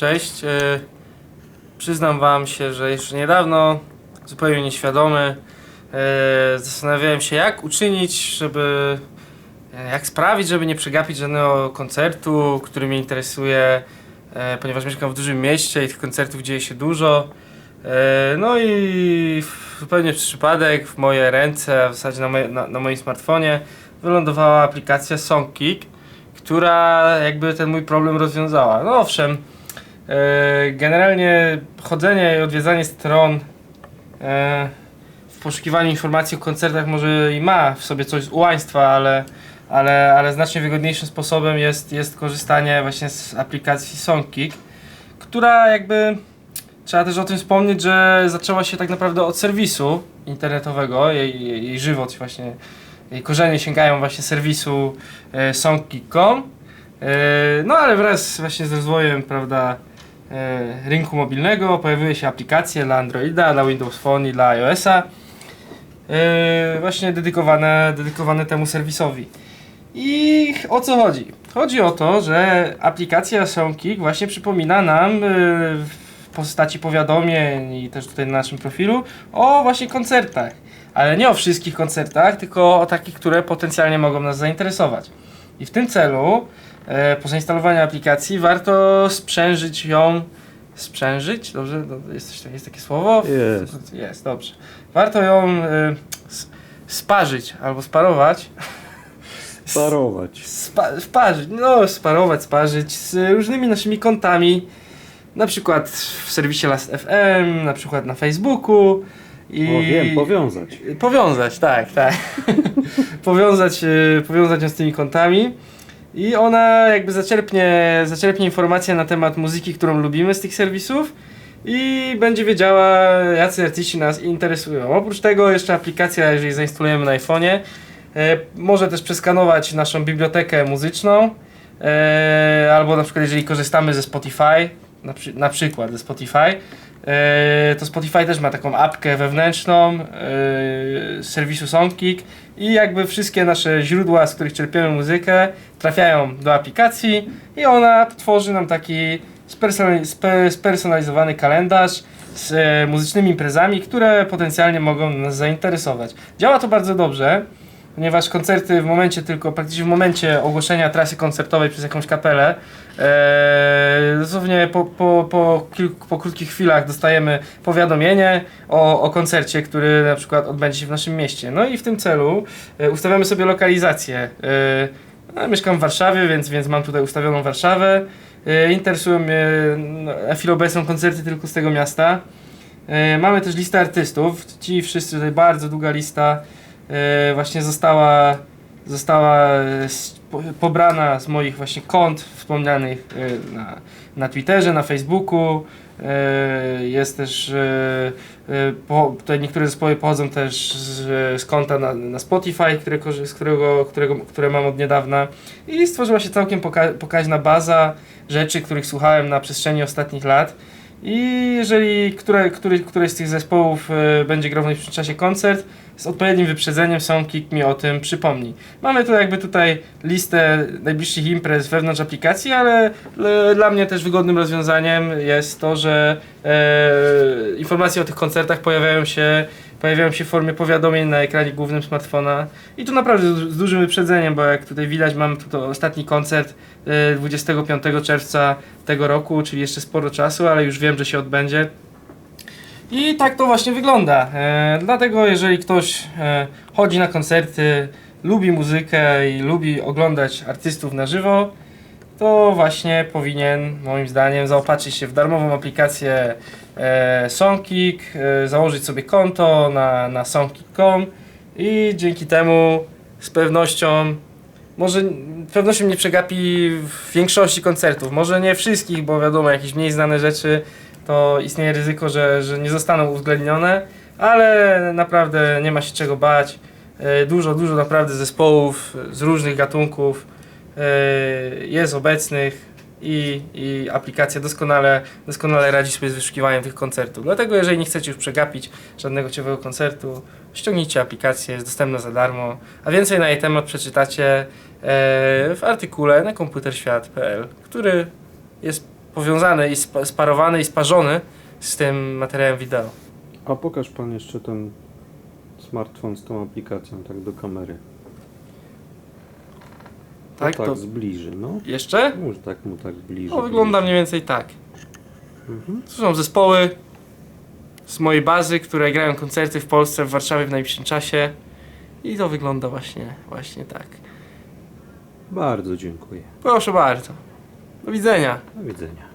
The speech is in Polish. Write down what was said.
cześć. E, Przyznam wam się, że jeszcze niedawno, zupełnie nieświadomy, e, zastanawiałem się jak uczynić, żeby, e, jak sprawić, żeby nie przegapić żadnego koncertu, który mnie interesuje, ponieważ mieszkam w dużym mieście i tych koncertów dzieje się dużo. No i zupełnie przez przypadek w moje ręce, w zasadzie na, moje, na, na moim smartfonie wylądowała aplikacja Songkick, która jakby ten mój problem rozwiązała. No owszem, generalnie chodzenie i odwiedzanie stron e, w poszukiwaniu informacji o koncertach może i ma w sobie coś z ułaństwa, ale, ale, ale znacznie wygodniejszym sposobem jest, jest korzystanie właśnie z aplikacji Songkick, która jakby trzeba też o tym wspomnieć, że zaczęła się tak naprawdę od serwisu internetowego, jej, jej, jej żywot właśnie, jej korzenie sięgają właśnie serwisu e, songkick.com. E, no ale wraz właśnie z rozwojem, prawda, e, rynku mobilnego pojawiły się aplikacje dla Androida, dla Windows Phone i dla iOS-a e, właśnie dedykowane, dedykowane temu serwisowi. I o co chodzi? Chodzi o to, że aplikacja SongKick właśnie przypomina nam e, w postaci powiadomień i też tutaj na naszym profilu o właśnie koncertach. Ale nie o wszystkich koncertach, tylko o takich, które potencjalnie mogą nas zainteresować. I w tym celu e, po zainstalowaniu aplikacji warto sprzężyć ją. Sprzężyć? Dobrze? No, Jest, jest takie słowo? Jest. Jest, dobrze. Warto ją e, sparzyć albo sparować. Sparować. Spa, sparzyć, no sparować, sparzyć z różnymi naszymi kontami. Na przykład w serwisie Last.fm, na przykład na Facebooku. I O, wiem, powiązać. Powiązać, tak, tak. powiązać, e, powiązać ją z tymi kontami. I ona jakby zaczerpnie, zaczerpnie informacje na temat muzyki, którą lubimy z tych serwisów i będzie wiedziała, jacy artyści nas interesują. Oprócz tego jeszcze aplikacja, jeżeli zainstalujemy na iPhone'ie, e, może też przeskanować naszą bibliotekę muzyczną, e, albo na przykład jeżeli korzystamy ze Spotify, na, przy, na przykład ze Spotify, e, to Spotify też ma taką apkę wewnętrzną e, z serwisu Songkick i jakby wszystkie nasze źródła, z których czerpiemy muzykę, trafiają do aplikacji i ona tworzy nam taki spersonali- spe, spersonalizowany kalendarz z e, muzycznymi imprezami, które potencjalnie mogą nas zainteresować. Działa to bardzo dobrze, ponieważ koncerty w momencie tylko, praktycznie w momencie ogłoszenia trasy koncertowej przez jakąś kapelę, e, dosłownie po, po, po, kilku, po krótkich chwilach dostajemy powiadomienie o, o koncercie, który na przykład odbędzie się w naszym mieście. No i w tym celu e, ustawiamy sobie lokalizację. E, no, mieszkam w Warszawie, więc, więc mam tutaj ustawioną Warszawę. E, interesują mnie no, na chwilę obecną koncerty tylko z tego miasta. Mamy też listę artystów. Ci wszyscy, tutaj bardzo długa lista właśnie została, została e, pobrana z moich właśnie kont wspomnianych e, na, na Twitterze, na Facebooku. E, jest też, e, e, tutaj niektóre zespoły pochodzą też z, z konta na, na Spotify, które, z którego, którego, które mam od niedawna. I stworzyła się całkiem poka- pokaźna baza rzeczy, których słuchałem na przestrzeni ostatnich lat. I jeżeli które, który, z tych zespołów e, będzie grał w najbliższym czasie koncert, z odpowiednim wyprzedzeniem Songkick mi o tym przypomni. Mamy tu jakby tutaj listę najbliższych imprez wewnątrz aplikacji, ale le, dla mnie też wygodnym rozwiązaniem jest to, że e, informacje o tych koncertach pojawiają się, pojawiają się w formie powiadomień na ekranie głównym smartfona i tu naprawdę z, dużym wyprzedzeniem, bo jak tutaj widać mam tu to ostatni koncert e, 25 czerwca tego roku, czyli jeszcze sporo czasu, ale już wiem, że się odbędzie. I tak to właśnie wygląda. E, dlatego jeżeli ktoś e, chodzi na koncerty, lubi muzykę i lubi oglądać artystów na żywo, to właśnie powinien moim zdaniem zaopatrzyć się w darmową aplikację e, Songkick, e, założyć sobie konto na, na songkick.com i dzięki temu z pewnością może pewnością nie przegapi w większości koncertów, może nie wszystkich, bo wiadomo, jakieś mniej znane rzeczy to istnieje ryzyko, że, że nie zostaną uwzględnione, ale naprawdę nie ma się czego bać. E, Dużo, dużo naprawdę zespołów z różnych gatunków e, jest obecnych i, i aplikacja doskonale, doskonale radzi sobie z wyszukiwaniem tych koncertów. Dlatego jeżeli nie chcecie już przegapić żadnego ciekawego koncertu, ściągnijcie aplikację, jest dostępna za darmo, a więcej na jej temat przeczytacie e, w artykule na komputerświat.pl, który jest powiązany i spa- sparowany i sparzony z tym materiałem wideo. A pokaż pan jeszcze ten smartfon z tą aplikacją, tak do kamery. Tak, tak to zbliży, no. jeszcze? Może tak mu tak bliżej. No, wygląda mniej więcej tak. Mhm. To są zespoły z mojej bazy, które grają koncerty w Polsce, w Warszawie w najbliższym czasie. I to wygląda właśnie, właśnie tak. Bardzo dziękuję. Proszę bardzo. Do widzenia. Do widzenia.